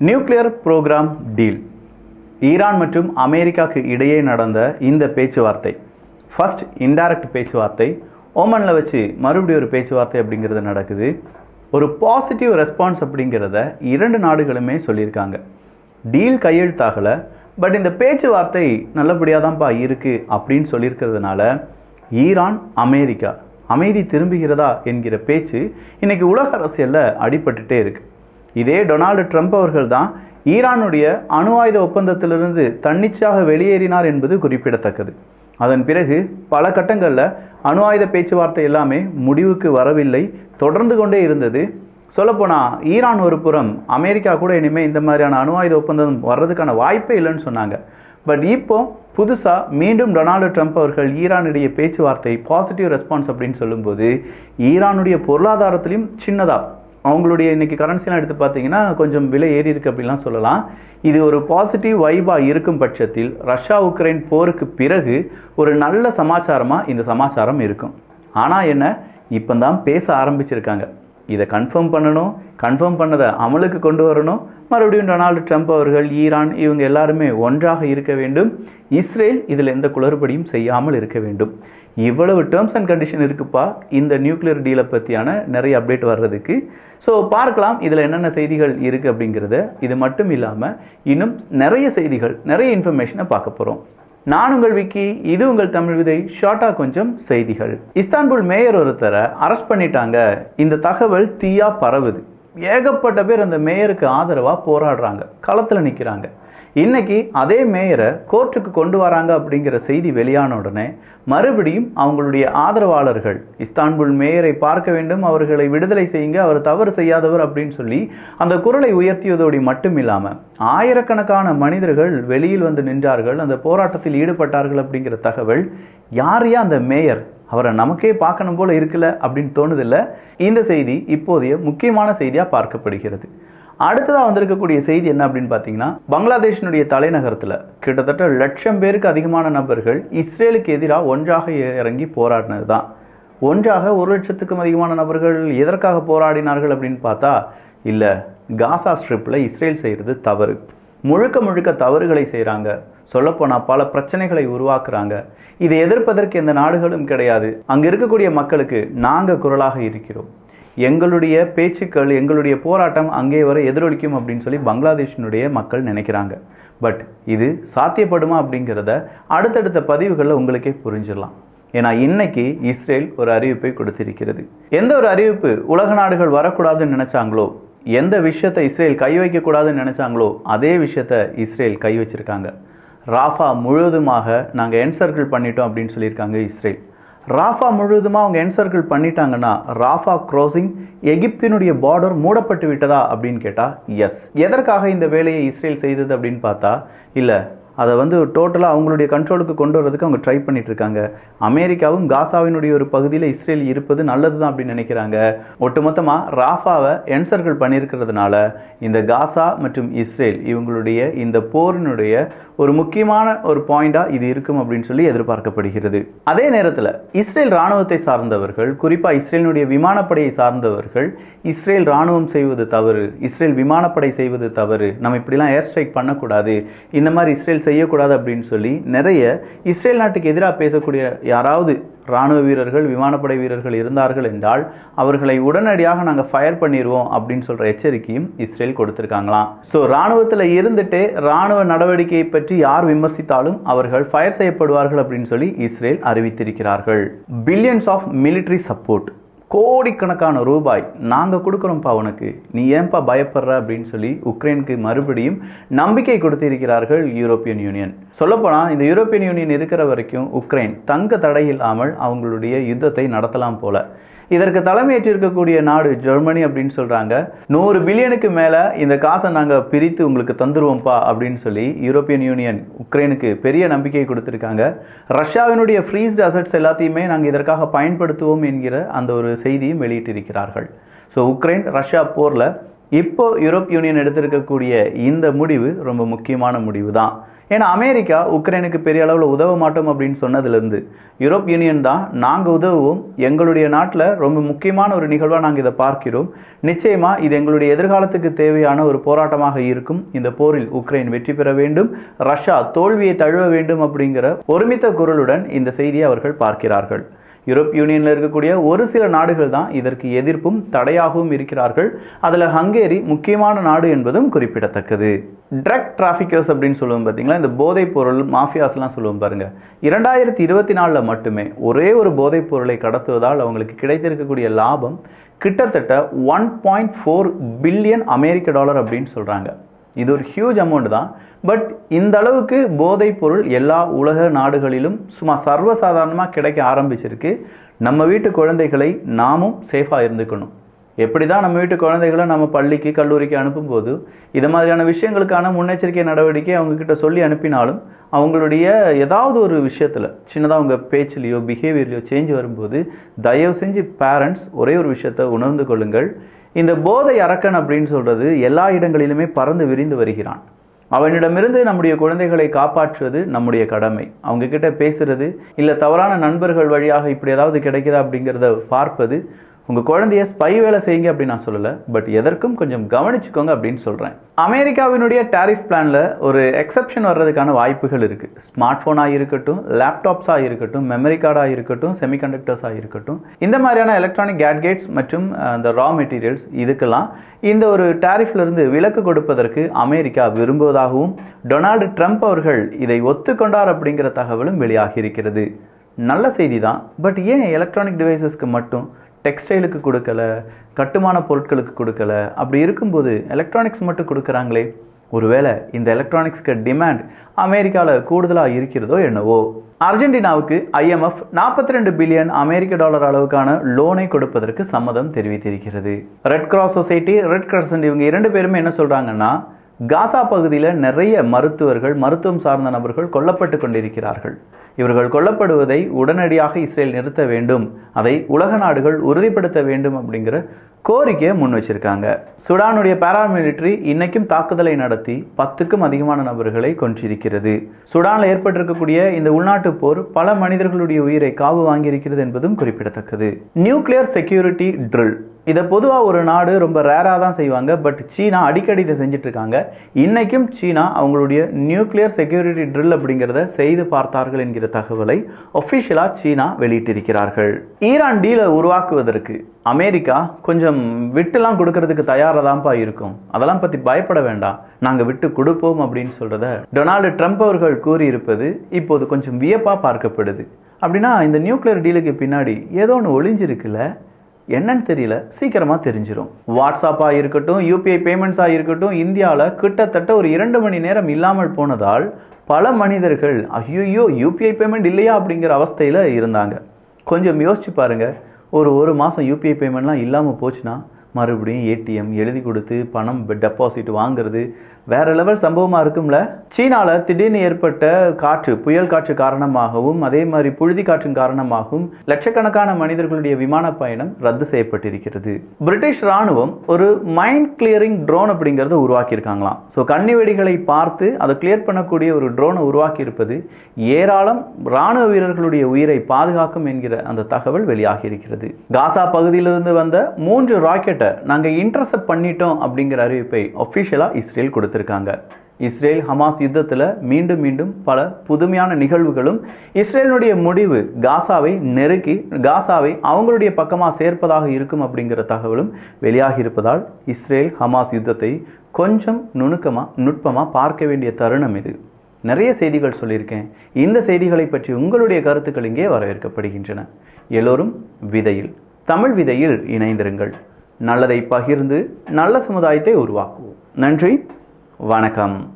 Nuclear program deal. Iran மற்றும் அமெரிக்காவுக்கு இடையே நடந்த இந்த பேச்சுவார்த்தை ஃபர்ஸ்ட் இன்டைரக்ட் பேச்சுவார்த்தை ஓமனில் வச்சு மறுபடியும் ஒரு பேச்சுவார்த்தை அப்படிங்கிறது நடக்குது. ஒரு பாசிட்டிவ் ரெஸ்பான்ஸ் அப்படிங்கிறத இரண்டு நாடுகளுமே சொல்லியிருக்காங்க. டீல் கையெழுத்தாகலை பட் இந்த பேச்சுவார்த்தை நல்லபடியாக தான்ப்பா இருக்குது அப்படின்னு சொல்லியிருக்கிறதுனால ஈரான் அமெரிக்கா அமைதி திரும்புகிறதா என்கிற பேச்சு இன்றைக்கி உலக அரசியலில் அடிபட்டுட்டே இருக்குது இதே டொனால்டு ட்ரம்ப் அவர்கள் தான் ஈரானுடைய அணு ஆயுத ஒப்பந்தத்திலிருந்து தன்னிச்சையாக வெளியேறினார் என்பது குறிப்பிடத்தக்கது. அதன் பிறகு பல கட்டங்களில் அணு ஆயுத பேச்சுவார்த்தை எல்லாமே முடிவுக்கு வரவில்லை தொடர்ந்து கொண்டே இருந்தது. சொல்லப்போனால் ஈரான் ஒரு புறம் அமெரிக்கா கூட இனிமேல் இந்த மாதிரியான அணு ஆயுத ஒப்பந்தம் வர்றதுக்கான வாய்ப்பே இல்லைன்னு சொன்னாங்க. பட் இப்போ புதுசாக மீண்டும் டொனால்டு ட்ரம்ப் அவர்கள் ஈரானுடைய பேச்சுவார்த்தை பாசிட்டிவ் ரெஸ்பான்ஸ் அப்படின்னு சொல்லும்போது ஈரானுடைய பொருளாதாரத்திலையும் சின்னதாக அவங்களுடைய இன்றைக்கி கரன்சிலாம் எடுத்து பார்த்தீங்கன்னா கொஞ்சம் விலை ஏறி இருக்கு அப்படிலாம் சொல்லலாம். இது ஒரு பாசிட்டிவ் வைபாக இருக்கும் பட்சத்தில் ரஷ்யா உக்ரைன் போருக்கு பிறகு ஒரு நல்ல சமாச்சாரமாக இந்த சமாச்சாரம் இருக்கும். ஆனால் என்ன இப்போ தான் பேச ஆரம்பிச்சிருக்காங்க. இதை கன்ஃபார்ம் பண்ணணும் கன்ஃபார்ம் பண்ணதை அமலுக்கு கொண்டு வரணும். மறுபடியும் டொனால்டு ட்ரம்ப் அவர்கள் ஈரான் இவங்க எல்லாருமே ஒன்றாக இருக்க வேண்டும். இஸ்ரேல் இதில் எந்த குளறுபடியும் செய்யாமல் இருக்க வேண்டும். இவ்வளவு டேர்ம்ஸ் அண்ட் கண்டிஷன் இருக்குப்பா இந்த நியூக்ளியர் டீலை பற்றியான நிறைய அப்டேட் வர்றதுக்கு. ஸோ பார்க்கலாம் இதில் என்னென்ன செய்திகள் இருக்குது அப்படிங்கிறத. இது மட்டும் இல்லாமல் இன்னும் நிறைய செய்திகள் நிறைய இன்ஃபர்மேஷனை பார்க்க போகிறோம் நான் உங்கள் விக்கி இது உங்கள் தமிழ் விதை ஷார்ட்டாக கொஞ்சம் செய்திகள். இஸ்தான்புல் மேயர் ஒருத்தரை அரெஸ்ட் பண்ணிட்டாங்க. இந்த தகவல் தீயாக பரவுது. ஏகப்பட்ட பேர் அந்த மேயருக்கு ஆதரவாக போராடுறாங்க. களத்தில் நிற்கிறாங்க இன்னைக்கு அதே மேயரை கோர்ட்டுக்கு கொண்டு வராங்க அப்படிங்கிற செய்தி வெளியான உடனே மறுபடியும் அவங்களுடைய ஆதரவாளர்கள் இஸ்தான்புல் மேயரை பார்க்க வேண்டும் அவர்களை விடுதலை செய்யுங்க அவர் தவறு செய்யாதவர் அப்படின்னு சொல்லி அந்த குரலை உயர்த்தியதோடு மட்டும் இல்லாமல் ஆயிரக்கணக்கான மனிதர்கள் வெளியில் வந்து நின்றார்கள் அந்த போராட்டத்தில் ஈடுபட்டார்கள் அப்படிங்கிற தகவல் யாரையா அந்த மேயர்? அவரை நமக்கே பார்க்கணும் போல இருக்குல்ல அப்படின்னு தோணுதில்ல. இந்த செய்தி இப்போதைய முக்கியமான செய்தியாக பார்க்கப்படுகிறது. அடுத்ததாக வந்திருக்கக்கூடிய செய்தி என்ன அப்படின்னு பார்த்தீங்கன்னா பங்களாதேஷினுடைய தலைநகரத்தில் கிட்டத்தட்ட லட்சம் பேருக்கு அதிகமான நபர்கள் இஸ்ரேலுக்கு எதிராக ஒன்றாக இறங்கி போராடினது தான் ஒன்றாக ஒரு லட்சத்துக்கும் அதிகமான நபர்கள் எதற்காக போராடினார்கள் அப்படின்னு பார்த்தா இல்லை காசா ஸ்ட்ரிப்பில் இஸ்ரேல் செய்கிறது தவறு. முழுக்க முழுக்க தவறுகளை செய்கிறாங்க சொல்லப்போனால் பல பிரச்சனைகளை உருவாக்குறாங்க. இதை எதிர்ப்பதற்கு எந்த நாடுகளும் கிடையாது. அங்கே இருக்கக்கூடிய மக்களுக்கு நாங்கள் குரலாக இருக்கிறோம். எங்களுடைய பேச்சுக்கள் எங்களுடைய போராட்டம் அங்கே வர எதிரொலிக்கும் அப்படின்னு சொல்லி பங்களாதேஷினுடைய மக்கள் நினைக்கிறாங்க. பட் இது சாத்தியப்படுமா அப்படிங்கிறத அடுத்தடுத்த பதிவுகளில் உங்களுக்கே புரிஞ்சிடலாம். ஏன்னா இன்னைக்கு இஸ்ரேல் ஒரு அறிவிப்பை கொடுத்திருக்கிறது. எந்த ஒரு அறிவிப்பு உலக நாடுகள் வரக்கூடாதுன்னு நினைச்சாங்களோ எந்த விஷயத்தை இஸ்ரேல் கை வைக்கக்கூடாதுன்னு நினைச்சாங்களோ அதே விஷயத்தை இஸ்ரேல் கை வச்சிருக்காங்க. ராஃபா முழுவதுமாக நாங்கள் என்சர்க்கிள் பண்ணிட்டோம் அப்படின்னு சொல்லியிருக்காங்க இஸ்ரேல். ராஃபா முழுவதுமாக அவங்க என்சர்க்கிள் பண்ணிட்டாங்கன்னா ராஃபா க்ராசிங் எகிப்தினுடைய பார்டர் மூடப்பட்டு விட்டதா அப்படின்னு கேட்டால் எஸ் எதற்காக இந்த வேலையை இஸ்ரேல் செய்தது அப்படின்னு பார்த்தா இல்லை அதை வந்து டோட்டலாக அவங்களுடைய கண்ட்ரோலுக்கு கொண்டு வரதுக்கு அவங்க ட்ரை பண்ணிட்டு இருக்காங்க அமெரிக்காவும் காசாவினுடைய ஒரு பகுதியில் இஸ்ரேல் இருப்பது நல்லது தான் அப்படின்னு நினைக்கிறாங்க. ஒட்டுமொத்தமாக ராஃபாவை என்சர்கள் பண்ணியிருக்கிறதுனால இந்த காசா மற்றும் இஸ்ரேல் இவங்களுடைய இந்த போரினுடைய ஒரு முக்கியமான ஒரு பாயிண்டாக இது இருக்கும் அப்படின்னு சொல்லி எதிர்பார்க்கப்படுகிறது. அதே நேரத்தில் இஸ்ரேல் இராணுவத்தை சார்ந்தவர்கள் குறிப்பாக இஸ்ரேலினுடைய விமானப்படையை சார்ந்தவர்கள் இஸ்ரேல் இராணுவம் செய்வது தவறு இஸ்ரேல் விமானப்படை செய்வது தவறு நம்ம இப்படிலாம் ஏர் ஸ்ட்ரைக் பண்ணக்கூடாது இந்த மாதிரி இஸ்ரேல் செய்யக்கூடாது அப்படின்னு சொல்லி நிறைய இஸ்ரேல் நாட்டுக்கு எதிராக பேசக்கூடிய யாராவது இராணுவ வீரர்கள் விமானப்படை வீரர்கள் இருந்தார்கள் என்றால் அவர்களை உடனடியாக நாங்கள் ஃபயர் பண்ணிடுவோம் அப்படின்னு சொல்கிற எச்சரிக்கையும் இஸ்ரேல் கொடுத்துருக்காங்களாம். ஸோ இராணுவத்தில் இருந்துட்டே இராணுவ நடவடிக்கையை பற்றி யார் விமர்சித்தாலும் அவர்கள் ஃபயர் செய்யப்படுவார்கள் அப்படின்னு சொல்லி இஸ்ரேல் அறிவித்திருக்கிறார்கள். பில்லியன்ஸ் ஆஃப் மிலிட்ரி சப்போர்ட் கோடிக்கணக்கான ரூபாய் நாங்கள் கொடுக்குறோம்ப்பா உனக்கு. நீ ஏன்பா பயப்படுற அப்படின்னு சொல்லி உக்ரைனுக்கு மறுபடியும் நம்பிக்கை கொடுத்திருக்கிறார்கள் யூரோப்பியன் யூனியன். சொல்லப்போனால் இந்த யூரோப்பியன் யூனியன் இருக்கிற வரைக்கும் உக்ரைன் தங்க தடை இல்லாமல் அவங்களுடைய யுத்தத்தை நடத்தலாம் போல. இதற்கு தலைமையேற்றிருக்கக்கூடிய நாடு ஜெர்மனி அப்படின்னு சொல்கிறாங்க நூறு பில்லியனுக்கு மேலே இந்த காசை நாங்கள் பிரித்து உங்களுக்கு தந்துடுவோம்ப்பா அப்படின்னு சொல்லி யூரோப்பியன் யூனியன் உக்ரைனுக்கு பெரிய நம்பிக்கை கொடுத்துருக்காங்க. ரஷ்யாவினுடைய ஃப்ரீஸ்ட் அசட்ஸ் எல்லாத்தையுமே நாங்கள் இதற்காக பயன்படுத்துவோம் என்கிற அந்த ஒரு செய்தியும் வெளியிட்டிருக்கிறார்கள். ஸோ உக்ரைன் ரஷ்யா போரில் இப்போ யூரோப் யூனியன் எடுத்திருக்கக்கூடிய இந்த முடிவு ரொம்ப முக்கியமான முடிவு தான் ஏன்னா அமெரிக்கா உக்ரைனுக்கு பெரிய அளவில் உதவ மாட்டோம் அப்படின்னு சொன்னதுலேருந்து யூரோப் யூனியன் தான் நாங்கள் உதவுவோம். எங்களுடைய நாட்டில் ரொம்ப முக்கியமான ஒரு நிகழ்வாக நாங்கள் இதை பார்க்கிறோம். நிச்சயமாக இது எங்களுடைய எதிர்காலத்துக்கு தேவையான ஒரு போராட்டமாக இருக்கும். இந்த போரில் உக்ரைன் வெற்றி பெற வேண்டும். ரஷ்யா தோல்வியை தழுவ வேண்டும் அப்படிங்கிற ஒருமித்த குரலுடன் இந்த செய்தியை அவர்கள் பார்க்கிறார்கள். யூரோப் யூனியனில் இருக்கக்கூடிய ஒரு சில நாடுகள் தான் இதற்கு எதிர்ப்பும் தடையாகவும் இருக்கிறார்கள். அதில் ஹங்கேரி முக்கியமான நாடு என்பதும் குறிப்பிடத்தக்கது. ட்ரக் டிராஃபிக்கர்ஸ் அப்படின்னு சொல்லுவோம் பார்த்தீங்களா இந்த போதைப் பொருள் மாஃபியாஸ்லாம் சொல்லுவோம் பாருங்கள் இரண்டாயிரத்தி இருபத்தி நாலில் மட்டுமே ஒரே ஒரு போதைப் பொருளை கடத்துவதால் அவங்களுக்கு கிடைத்திருக்கக்கூடிய லாபம் கிட்டத்தட்ட ஒன் பாயிண்ட் ஃபோர் பில்லியன் அமெரிக்க டாலர் அப்படின்னு சொல்கிறாங்க இது ஒரு ஹியூஜ் அமௌண்ட் தான். பட் இந்த அளவுக்கு போதைப் பொருள் எல்லா உலக நாடுகளிலும் சும்மா சர்வசாதாரணமாக கிடைக்க ஆரம்பிச்சிருக்கு. நம்ம வீட்டு குழந்தைகளை நாமும் சேஃபாக இருந்துக்கணும். எப்படி தான் நம்ம வீட்டு குழந்தைகளை நம்ம பள்ளிக்கு கல்லூரிக்கு அனுப்பும்போது இது மாதிரியான விஷயங்களுக்கான முன்னெச்சரிக்கை நடவடிக்கை அவங்கக்கிட்ட சொல்லி அனுப்பினாலும் அவங்களுடைய ஏதாவது ஒரு விஷயத்தில் சின்னதாக அவங்க பேச்சிலையோ பிஹேவியர்லையோ சேஞ்ச் வரும்போது தயவு செஞ்சு பேரண்ட்ஸ் ஒரே ஒரு விஷயத்தை உணர்ந்து கொள்ளுங்கள். இந்த போதை அரக்கன் அப்படின்னு சொல்கிறது எல்லா இடங்களிலுமே பறந்து விரிந்து வருகிறான். அவனிடமிருந்து நம்முடைய குழந்தைகளை காப்பாற்றுவது நம்முடைய கடமை. அவங்க கிட்ட பேசுறது இல்லை தவறான நண்பர்கள் வழியாக இப்படி ஏதாவது கிடைக்குதா அப்படிங்கிறத பார்ப்பது உங்கள் குழந்தைய ஸ்பை வேலை செய்யுங்க அப்படின்னு நான் சொல்லலை பட் எதற்கும் கொஞ்சம் கவனிச்சுக்கோங்க அப்படின்னு சொல்கிறேன் அமெரிக்காவினுடைய டேரிஃப் பிளானில் ஒரு எக்ஸப்ஷன் வர்றதுக்கான வாய்ப்புகள் இருக்குது ஸ்மார்ட் ஃபோனாக இருக்கட்டும் லேப்டாப்ஸாக இருக்கட்டும் மெமரி கார்டாக இருக்கட்டும் செமிகண்டக்டர்ஸாக இருக்கட்டும். இந்த மாதிரியான எலக்ட்ரானிக் கேட்கேட்ஸ் மற்றும் அந்த ரா மெட்டீரியல்ஸ் இதுக்கெல்லாம் இந்த ஒரு டேரிஃப்லேருந்து விலக்கு கொடுப்பதற்கு அமெரிக்கா விரும்புவதாகவும் டொனால்டு ட்ரம்ப் அவர்கள் இதை ஒத்துக்கொண்டார் அப்படிங்கிற தகவலும் வெளியாகி இருக்கிறது. நல்ல செய்தி தான் பட் ஏன் எலக்ட்ரானிக் டிவைசஸ்க்கு மட்டும் டெக்ஸ்டைலுக்கு கொடுக்கல கட்டுமான பொருட்களுக்கு கொடுக்கல அப்படி இருக்கும்போது எலக்ட்ரானிக்ஸ் மட்டும் கொடுக்குறாங்களே ஒருவேளை இந்த எலக்ட்ரானிக்ஸ்க்கு டிமாண்ட் அமெரிக்காவில் கூடுதலாக இருக்கிறதோ என்னவோ. அர்ஜென்டினாவுக்கு ஐஎம்எஃப் நாற்பத்தி ரெண்டு பில்லியன் அமெரிக்க டாலர் அளவுக்கான லோனை கொடுப்பதற்கு சம்மதம் தெரிவித்திருக்கிறது. Red cross society red crescent இவங்க இரண்டு பேருமே என்ன சொல்கிறாங்கன்னா காசா பகுதியில் நிறைய மருத்துவர்கள் மருத்துவம் சார்ந்த நபர்கள் கொல்லப்பட்டு கொண்டிருக்கிறார்கள். இவர்கள் கொல்லப்படுவதை உடனடியாக இஸ்ரேல் நிறுத்த வேண்டும். அதை உலக நாடுகள் உறுதிப்படுத்த வேண்டும் அப்படிங்கிற கோரிக்கையை முன் வச்சிருக்காங்க. சுடானுடைய பாராமிலிட்டரி இன்னைக்கும் தாக்குதலை நடத்தி பத்துக்கும் அதிகமான நபர்களை கொன்றிருக்கிறது. சுடானில் ஏற்பட்டிருக்கக்கூடிய இந்த உள்நாட்டு போர் பல மனிதர்களுடைய உயிரை காவு வாங்கியிருக்கிறது என்பதும் குறிப்பிடத்தக்கது. Nuclear security drill. இதை பொதுவாக ஒரு நாடு ரொம்ப ரேராக தான் செய்வாங்க. பட் சீனா அடிக்கடி இதை செஞ்சுட்டு இருக்காங்க இன்னைக்கும் சீனா அவங்களுடைய நியூக்ளியர் செக்யூரிட்டி ட்ரில் அப்படிங்கிறத செய்து பார்த்தார்கள் என்கிற தகவலை ஒஃபிஷியலாக சீனா வெளியிட்டிருக்கிறார்கள். ஈரான் டீலை உருவாக்குவதற்கு அமெரிக்கா கொஞ்சம் விட்டுலாம் கொடுக்கறதுக்கு தயாராக தான்ப்பா இருக்கும். அதெல்லாம் பற்றி பயப்பட வேண்டாம். நாங்கள் விட்டு கொடுப்போம் அப்படின்னு சொல்கிறத டொனால்டு ட்ரம்ப் அவர்கள் கூறியிருப்பது இப்போது கொஞ்சம் வியப்பாக பார்க்கப்படுது. அப்படின்னா இந்த நியூக்ளியர் டீலுக்கு பின்னாடி ஏதோ ஒன்று ஒளிஞ்சிருக்குல்ல? என்னன்னு தெரியல. சீக்கிரமாக தெரிஞ்சிடும் வாட்ஸ்அப்பாக இருக்கட்டும் யூபிஐ பேமெண்ட்ஸாக இருக்கட்டும் இந்தியாவில் கிட்டத்தட்ட ஒரு இரண்டு மணி நேரம் இல்லாமல் போனதால் பல மனிதர்கள் ஐயோ யூபிஐ பேமெண்ட் இல்லையா அப்படிங்கிற அவஸ்தையில் இருந்தாங்க. கொஞ்சம் யோசிச்சு பாருங்கள் ஒரு ஒரு மாதம் யூபிஐ பேமெண்ட்லாம் இல்லாமல் போச்சுன்னா மறுபடியும் ஏடிஎம் எழுதி கொடுத்து பணம் டெபாசிட் வாங்குறது வேற லெவல் சம்பவமாக இருக்கும்ல? சீனாவில் திடீர்னு ஏற்பட்ட காற்று புயல் காற்று காரணமாகவும் அதே மாதிரி புழுதி காற்றின் காரணமாகவும் லட்சக்கணக்கான மனிதர்களுடைய விமான பயணம் ரத்து செய்யப்பட்டிருக்கிறது. பிரிட்டிஷ் ராணுவம் ஒரு மைண்ட் கிளியரிங் ட்ரோன் அப்படிங்கிறத உருவாக்கியிருக்காங்களாம். ஸோ கண்ணி வெடிகளை பார்த்து அதை கிளியர் பண்ணக்கூடிய ஒரு ட்ரோனை உருவாக்கியிருப்பது ஏராளம் ராணுவ வீரர்களுடைய உயிரை பாதுகாக்கும் என்கிற அந்த தகவல் வெளியாகி இருக்கிறது காசா பகுதியிலிருந்து வந்த மூன்று ராக்கெட்டை நாங்கள் இன்டர்செப்ட் பண்ணிட்டோம் அப்படிங்கிற அறிவிப்பை ஒஃபிஷியலாக இஸ்ரேல் கொடுத்து கொடுத்துருக்காங்க இஸ்ரேல் ஹமாஸ் யுத்தத்தில் மீண்டும் மீண்டும் பல புதுமையான நிகழ்வுகளும் இஸ்ரேலினுடைய முடிவு காசாவை நெருக்கி காசாவை அவங்களுடைய பக்கமாக சேர்ப்பதாக இருக்கும் அப்படிங்கிற தகவலும் வெளியாகி இருப்பதால் இஸ்ரேல் ஹமாஸ் யுத்தத்தை கொஞ்சம் நுணுக்கமாக நுட்பமாக பார்க்க வேண்டிய தருணம் இது. நிறைய செய்திகள் சொல்லியிருக்கேன். இந்த செய்திகளை பற்றி உங்களுடைய கருத்துக்கள் இங்கே வரவேற்கப்படுகின்றன. எல்லோரும் விதையில் தமிழ் விதையில் இணைந்திருங்கள். நல்லதை பகிர்ந்து நல்ல சமுதாயத்தை உருவாக்குவோம். நன்றி. வணக்கம்.